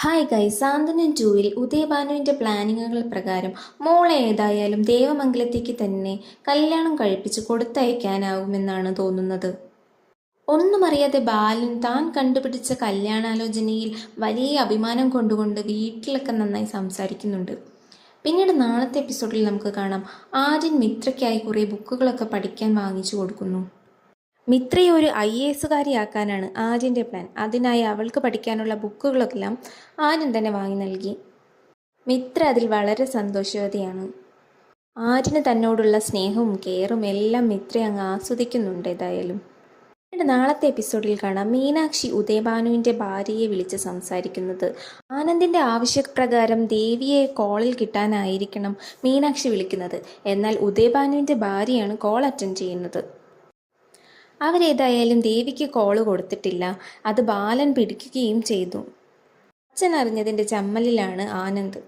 Hi ഗൈ സാന്ത്വനം ടൂവിൽ ഉദയഭാനുവിന്റെ പ്ലാനിങ്ങുകൾ പ്രകാരം മോളെ ഏതായാലും ദേവമംഗലത്തേക്ക് തന്നെ കല്യാണം കഴിപ്പിച്ച് കൊടുത്തയക്കാനാവുമെന്നാണ് തോന്നുന്നത് ഒന്നും അറിയാതെ ബാലൻ താൻ കണ്ടുപിടിച്ച കല്യാണാലോചനയിൽ വലിയ അഭിമാനം കൊണ്ടുകൊണ്ട് വീട്ടിലൊക്കെ നന്നായി സംസാരിക്കുന്നുണ്ട് പിന്നീട് നാളത്തെ എപ്പിസോഡിൽ നമുക്ക് കാണാം ആര്യൻ മിത്രയ്ക്കായി കുറേ ബുക്കുകളൊക്കെ പഠിക്കാൻ വാങ്ങിച്ചു കൊടുക്കുന്നു മിത്രയെ ഒരു ഐ എ എസുകാരിയാക്കാനാണ് ആര്യന്റെ പ്ലാൻ. അതിനായി അവൾക്ക് പഠിക്കാനുള്ള ബുക്കുകളെല്ലാം ആര്യൻ തന്നെ വാങ്ങി നൽകി. മിത്ര അതിൽ വളരെ സന്തോഷവതിയാണ്. ആര്യന് തന്നോടുള്ള സ്നേഹവും കെയറും എല്ലാം മിത്ര അങ്ങ് ആസ്വദിക്കുന്നുണ്ട് ഏതായാലും. നാളത്തെ എപ്പിസോഡിൽ കാണാം. മീനാക്ഷി ഉദയഭാനുവിന്റെ ഭാര്യയെ വിളിച്ച് സംസാരിക്കുന്നത്. ആനന്ദിന്റെ ആവശ്യപ്രകാരം ദേവിയെ കോളിൽ കിട്ടാനായിരിക്കണം മീനാക്ഷി വിളിക്കുന്നത്. എന്നാൽ ഉദയഭാനുവിന്റെ ഭാര്യയാണ് കോൾ അറ്റൻഡ് ചെയ്യുന്നത്. അവരേതായാലും ദേവിക്ക് കോൾ കൊടുത്തിട്ടില്ല. അത് ബാലൻ പിടിക്കുകയും ചെയ്തു. അച്ഛൻ അറിഞ്ഞതിന്റെ ചമ്മലിലാണ് ആനന്ദ്.